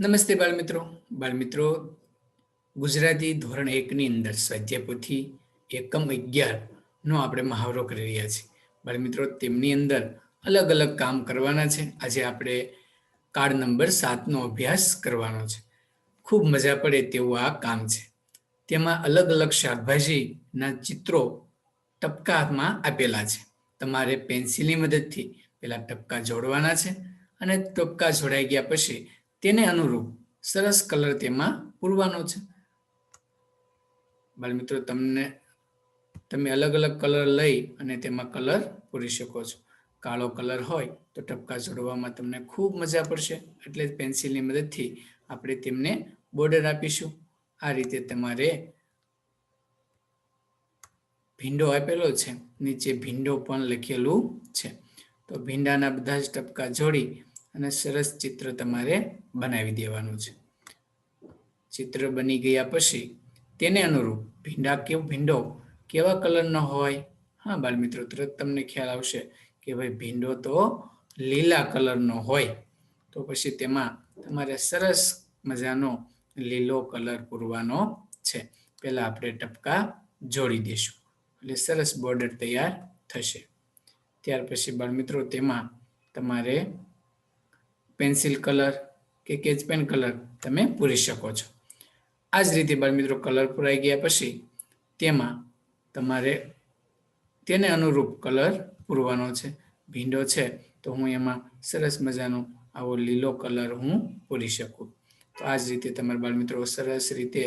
નમસ્તે બાળમિત્રો. બાળમિત્રો, ગુજરાતી ધોરણ એકની અંદર સ્વાધ્યાય પોથી એકમ અગિયારનો આપણે મહાવરો કરી રહ્યા છીએ. બાળમિત્રો, તેમની અંદર અલગ અલગ કામ કરવાના છે. આજે આપણે કાર્ડ નંબર સાતનો અભ્યાસ કરવાનો છે. ખૂબ મજા પડે તેવું આ કામ છે. તેમાં અલગ અલગ શાકભાજીના ચિત્રો ટપકામાં આપેલા છે. તમારે પેન્સિલની મદદથી પેલા ટપકા જોડવાના છે અને ટપકા જોડાઈ ગયા પછી તેને અનુરૂપ સરસ કલર તેમાં પૂરવાનો છે. બાળમિત્રો તમને, તમે અલગ અલગ કલર લઈ અને તેમાં કલર પૂરી શકો છો. કાળો કલર હોય તો ટપકા જોડવામાં તમને ખૂબ મજા પડશે. એટલે પેન્સિલની મદદથી આપણે તેમને બોર્ડર આપીશું. આ રીતે તમારે ભીંડો આપેલો છે. નીચે ભીંડો પણ લખેલું છે. તો ભીંડાના બધા જ ટપકા જોડી અને સરસ ચિત્ર તમારે બનાવી દેવાનું છે. ચિત્ર બની ગયા પછી તેને અનુરૂપ ભીંડા કેવો ભીંડો કેવા કલરનો હોય? હા, બાળમિત્રો, તરત તમને ખ્યાલ આવશે કે ભાઈ ભીંડો તો લીલા કલરનો હોય. તો પછી તેમાં તમારે સરસ મજાનો લીલો કલર પૂરવાનો છે. પહેલા આપણે ટપકા જોડી દઈશું. એટલે સરસ બોર્ડર તૈયાર થશે. ત્યાર પછી બાળમિત્રો, તેમાં તમારે પેન્સિલ કલર કે કેચપેન કલર તમે પૂરી શકો છો. આ જ રીતે બાળમિત્રો કલર પૂરાઈ ગયા પછી તેમાં તમારે તેને અનુરૂપ કલર પૂરવાનો છે. ભીંડો છે તો હું એમાં સરસ મજાનો આવો લીલો કલર હું પૂરી શકું. તો આ જ રીતે તમારા બાળમિત્રો સરસ રીતે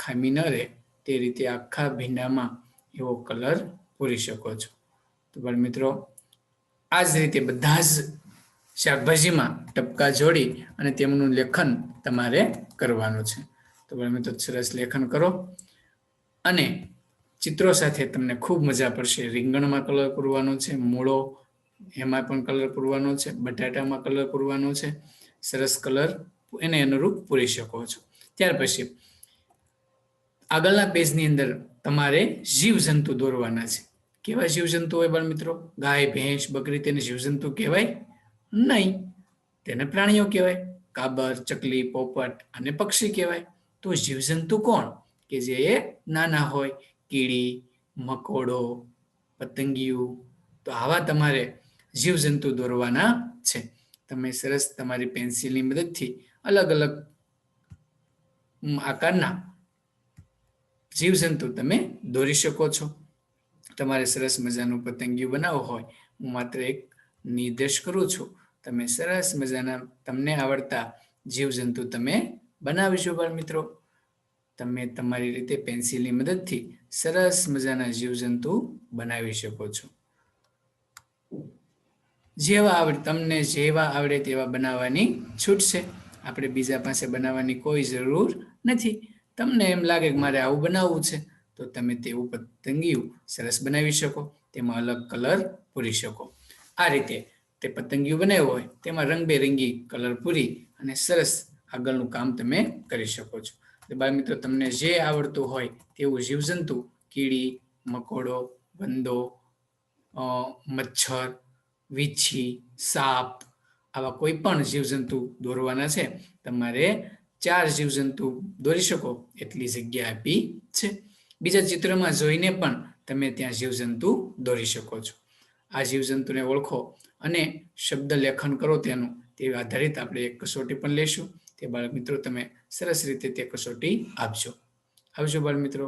ખામી ન રહે તે રીતે આખા ભીંડામાં એવો કલર પૂરી શકો છો. તો બાળમિત્રો આ જ રીતે બધા જ શાકભાજીમાં ટપકા જોડી અને તેમનું લેખન તમારે કરવાનું છે. તો તમે મિત્રો, સરસ લેખન કરો. અને ચિત્રો સાથે તમને ખૂબ મજા પડશે. રીંગણમાં કલર પૂરવાનો છે, મૂળો એમાં પણ કલર પૂરવાનો છે, બટાટામાં કલર પૂરવાનો છે. સરસ કલર એને અનુરૂપ પૂરી શકો છો. ત્યાર પછી આગળના પેજની અંદર તમારે જીવજંતુ દોરવાના છે. કેવા જીવજંતુ હોય બાળ મિત્રો? ગાય, ભેંસ, બકરી તેને જીવજંતુ કહેવાય. નહીં. તેને પ્રાણીઓ કહેવાય, કાબર, ચકલી, પોપટ અને પક્ષી કહેવાય. તો જીવજંતુ કોણ? કે જે નાના હોય, કીડી, મકોડો, પતંગિયું. તો આવા તમારે જીવજંતુ દોરવાના છે. તમે સરસ તમારી પેન્સિલની મદદથી અલગ અલગ આકારના જીવજંતુ તમે દોરી શકો છો. તમારે સરસ મજાનું પતંગિયું બનાવવું હોય, હું માત્ર એક નિર્દેશ કરું છું. તમે સરસ મજાના તમને આવડતા જીવજંતુ તમે બનાવીશો બાળ મિત્રો તમે તમારી રીતે પેન્સિલની મદદથી સરસ મજાના જીવજંતુ બનાવી શકો છો. જેવા આવડે, તમને જેવા આવડે તેવા બનાવવાની છૂટ છે. આપણે બીજા પાસે બનાવવાની કોઈ જરૂર નથી. તમને એમ લાગે કે મારે આવું બનાવવું છે, તો તમે તેવું પતંગિયું સરસ બનાવી શકો. તેમાં અલગ કલર પૂરી શકો. આ રીતે તે પતંગિયું બનાવ્યું હોય, તેમાં રંગબેરંગી કલર પૂરી અને સરસ આગળનું કામ તમે કરી શકો છો. મિત્રો, તમને જે આવડતું હોય તેવું જીવજંતુ, કીડી, મકોડો, બંદો મચ્છર, વીછી, સાપ આવા કોઈ પણ જીવજંતુ દોરવાના છે, તમારે ચાર જીવજંતુ દોરી શકો એટલી જગ્યા આપી છે. બીજા ચિત્રમાં જોઈને પણ તમે ત્યાં જીવજંતુ દોરી શકો છો. આ જીવજંતુને ઓળખો અને શબ્દ લેખન કરો તેનું. તે આધારિત આપણે એક કસોટી પણ લેશું તે બાળક મિત્રો તમે સરસ રીતે તે કસોટી આપજો. આવજો બાળ મિત્રો